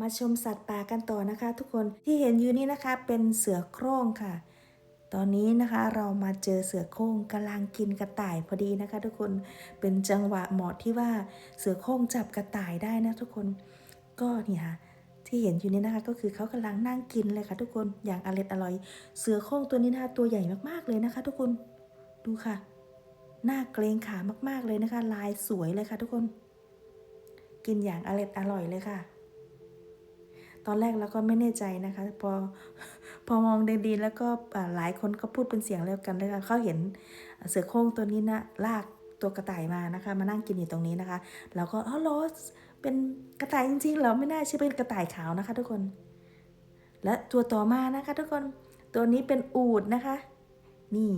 มาชมสัตว์ป่ากันต่อนะคะ ทุกคนที่เห็นอยู่นี่นะคะเป็นเสือโคร่งค่ะ ตอนนี้นะคะเรามาเจอเสือโคร่งกำลังกินกระต่ายพอดีนะคะ ทุกคนเป็นจังหวะเหมาะที่ว่าเสือโคร่งจับกระต่ายได้นะทุกคนก็เนี่ยค่ะที่เห็นอยู่นี่นะคะ ก็คือเขากำลังนั่งกินเลยค่ะ ทุกคนอย่างอร่อยอร่อย เสือโคร่งตัวนี้นะคะตัวใหญ่มากๆเลยนะคะ ทุกคนดูค่ะ หน้าเกรงขามากๆเลยนะคะ ลายสวยเลยค่ะ ทุกคน กินอย่างอร่อยอร่อยเลยค่ะ ตอนแรกเราก็ไม่แน่ใจนะคะ พอพอมองดีๆแล้วก็หลายคนก็พูดเป็นเสียงเดียวกันเลยค่ะเขาเห็นเสือโคร่งตัวนี้นะลากตัวกระต่ายมานะคะ มานั่งกินอยู่ตรงนี้นะคะเราก็อ๋อโรสเป็นกระต่ายจริงๆเรอไม่น่าเชื่อเป็นกระต่ายขาวนะคะ ทุกคน และตัวต่อมานะคะ ทุกคนตัวนี้เป็นอูดนะคะ นี่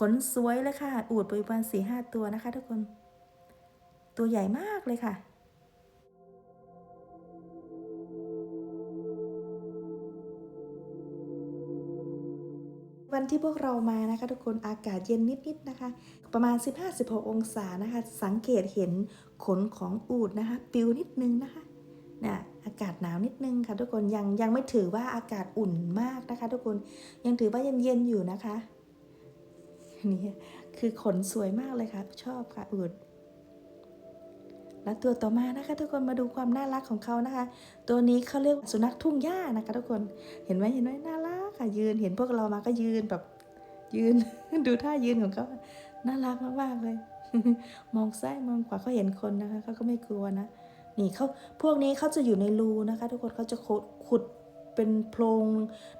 ขนสวยเลยค่ะ อูดประมาณสี่ห้าตัวนะคะ ทุกคน ตัวใหญ่มากเลยค่ะ วันที่พวกเรามานะคะทุกคนอากาศเย็นนิดๆนะคะ ประมาณ 15-16 องศานะคะ สังเกตเห็นขนของอูดนะคะปิวนิดนึงนะคะน่ะอากาศหนาวนิดนึงค่ะทุกคนยังยังไม่ถือว่าอากาศอุ่นมากนะคะ ทุกคนยังถือว่าเย็นๆอยู่นะคะนี่คือขนสวยมากเลยค่ะ ชอบค่ะอูด และตัวต่อมานะคะ ทุกคนมาดูความน่ารักของเขานะคะ ตัวนี้เขาเรียกว่าสุนัขทุ่งหญ้านะคะ ทุกคนเห็นไหมเห็นไหมน่ารักค่ะยืนเห็นพวกเรามาก็ยืนแบบยืน ดูท่ายืนของเขาน่ารักมากๆเลย มองซ้ายมองขวาเขาเห็นคนนะคะเขาก็ไม่กลัวนะนี่เขาพวกนี้เขาจะอยู่ในรูนะคะ ทุกคนเขาจะขุดเป็นโพรง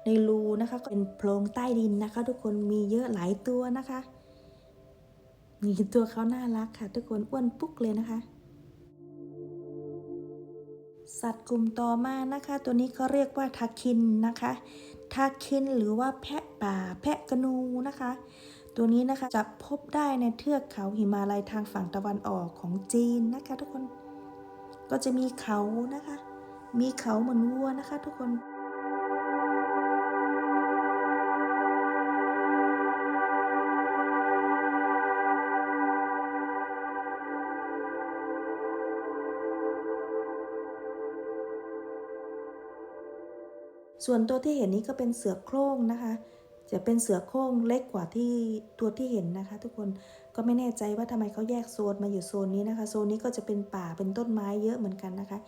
ในรูนะคะเป็นโพรงใต้ดินนะคะ ทุกคนมีเยอะหลายตัวนะคะนี่ตัวเขาน่ารักค่ะ ทุกคนอ้วนปุ๊กเลยนะคะ สัตว์กลุ่มต่อมานะคะ ตัวนี้เขาเรียกว่าทาคินนะคะทาคินหรือว่าแพะป่าแพะกระนูนะคะ ตัวนี้นะคะจะพบได้ในเทือกเขาหิมาลัยทางฝั่งตะวันออกของจีนนะคะ ทุกคนก็จะมีเขานะคะ มีเขาเหมือนวัวนะคะ ทุกคน ส่วนตัวที่เห็นนี้ก็เป็นเสือโคร่งนะคะ จะเป็นเสือโคร่งเล็กกว่าที่ตัวที่เห็นนะคะ ทุกคนก็ไม่แน่ใจว่าทำไมเขาแยกโซนมาอยู่โซนนี้นะคะ โซนนี้ก็จะเป็นป่าเป็นต้นไม้เยอะเหมือนกันนะคะ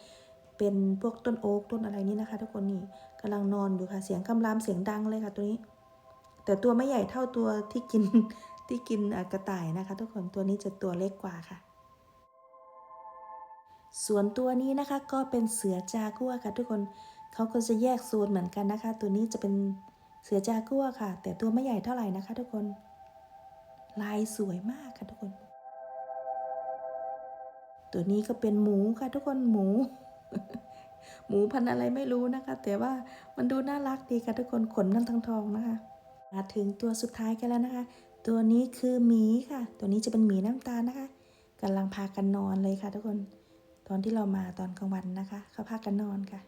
เป็นพวกต้นโอ๊กต้นอะไรนี่นะคะ ทุกคนนี่กำลังนอนอยู่ค่ะเสียงคำรามเสียงดังเลยค่ะตัวนี้ แต่ตัวไม่ใหญ่เท่าตัวที่กินที่กินกระต่ายนะคะ ทุกคนตัวนี้จะตัวเล็กกว่าค่ะส่วนตัวนี้นะคะก็เป็นเสือจากัวค่ะทุกคน เขาก็จะแยกโซนเหมือนกันนะคะ ตัวนี้จะเป็นเสือจากัวค่ะ แต่ตัวไม่ใหญ่เท่าไหร่นะคะ ทุกคน ลายสวยมากค่ะทุกคน ตัวนี้ก็เป็นหมูค่ะ ทุกคนหมู หมูพันอะไรไม่รู้นะคะ แต่ว่ามันดูน่ารักดีค่ะทุกคนขนมันทองทองนะคะ มาถึงตัวสุดท้ายกันแล้วนะคะ ตัวนี้คือหมีค่ะ ตัวนี้จะเป็นหมีน้ำตาลนะคะกำลังพากันนอนเลยค่ะ ทุกคน ตอนที่เรามาตอนกลางวันนะคะ เขาพากันนอนค่ะ